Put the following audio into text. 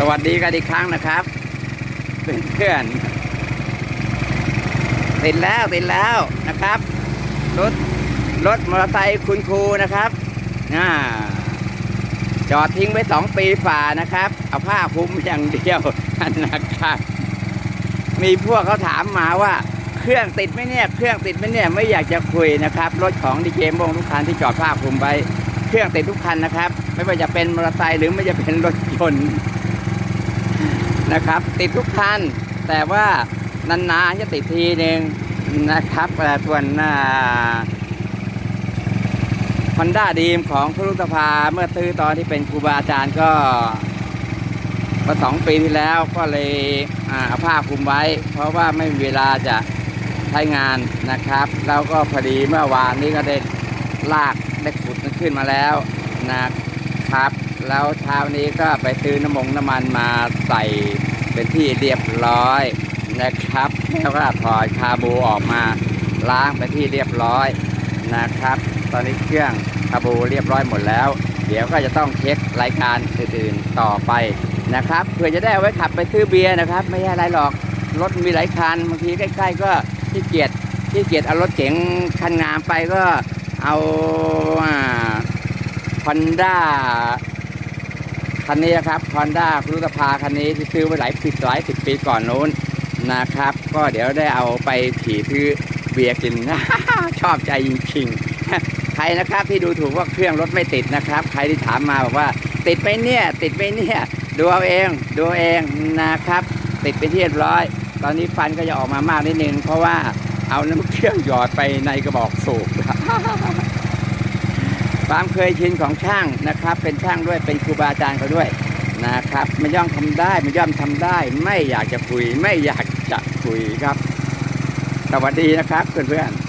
สวัสดีกันอีกครั้งนะครับเพื่อนเพื่อนๆติดแล้วติดแล้วนะครับ รถรถมอเตอร์ไซค์คุณครูนะครับอ่าจอดทิ้งไว้สองปีฝ่านะครับ เอาผ้าคลุมอย่างเดียวนะครับมีพวกเขาถามมาว่า เครื่องติดไหมเนี่ย เครื่องติดไหมเนี่ยไม่อยากจะคุยนะครับรถของดีเจมงทุกคันที่จอดผ้าคลุมไว้เครื่องติดทุกคันนะครับ ไม่ว่าจะเป็นมอเตอร์ไซค์หรือไม่จะเป็นรถยนต์ นะครับ ติดทุกคันแต่ว่านานๆจะติดทีหนึ่งนะครับส่วนฮอนด้าดีมของครุสภาเมื่อซื้อตอนที่เป็นครูบาอาจารย์ก็เมื่อสองปีที่แล้วก็เลยอ่าเอาผ้าคลุมไว้ เพราะว่าไม่มีเวลาจะใช้งานนะครับ แล้วก็พอดีเมื่อวานนี้ก็ได้ลากได้ขุดมันขึ้นมาแล้วนะครับ แล้วเช้านี้ก็ไปซื้อน้ำมงน้ำมันมาใส่เป็นที่เรียบร้อยนะครับ แล้วก็ถอดคาบูออกมาล้างเป็นที่เรียบร้อยนะครับ ตอนนี้เครื่องคาบูเรียบร้อยหมดแล้ว เดี๋ยวก็จะต้องเช็ครายการอื่นๆต่อไปนะครับเพื่อจะได้เอาไว้ขับไปซื้อเบียร์นะครับ ไม่ใช่อะไรหรอกรถมีหลายคันบางทีใกล้ๆก็ขี้เกียจขี้เกียจเอารถเก๋งคันงามไปก็เอาฮอนด้า คันนี้นะครับฮอนด้าครุฑภาคันนี้ที่ซื้อไว้หลายปีหลายสิบปีก่อนนู้นนะครับ ก็เดี๋ยวได้เอาไปขี่ซื้อเบียร์กินนะชอบใจจริงๆใครนะครับที่ดูถูกว่าเครื่องรถไม่ติดนะครับ ใครที่ถามมาบอกว่า ติดไหมเนี่ย ติดไหมเนี่ยดูเอาเองดูเองนะครับ ติดไปที่เรียบร้อย ตอนนี้ฟันก็จะออกมามากนิดนึงเพราะว่าเอาน้ำเครื่องหยอดไปในกระบอกสูบ ความเคยชินของช่างนะครับ เป็นช่างด้วยเป็นครูบาอาจารย์เขาด้วยนะครับมันย่อมทำได้มันย่อมทำได้ ไม่อยากจะคุย ไม่อยากจะคุยครับ สวัสดีนะครับเพื่อนๆ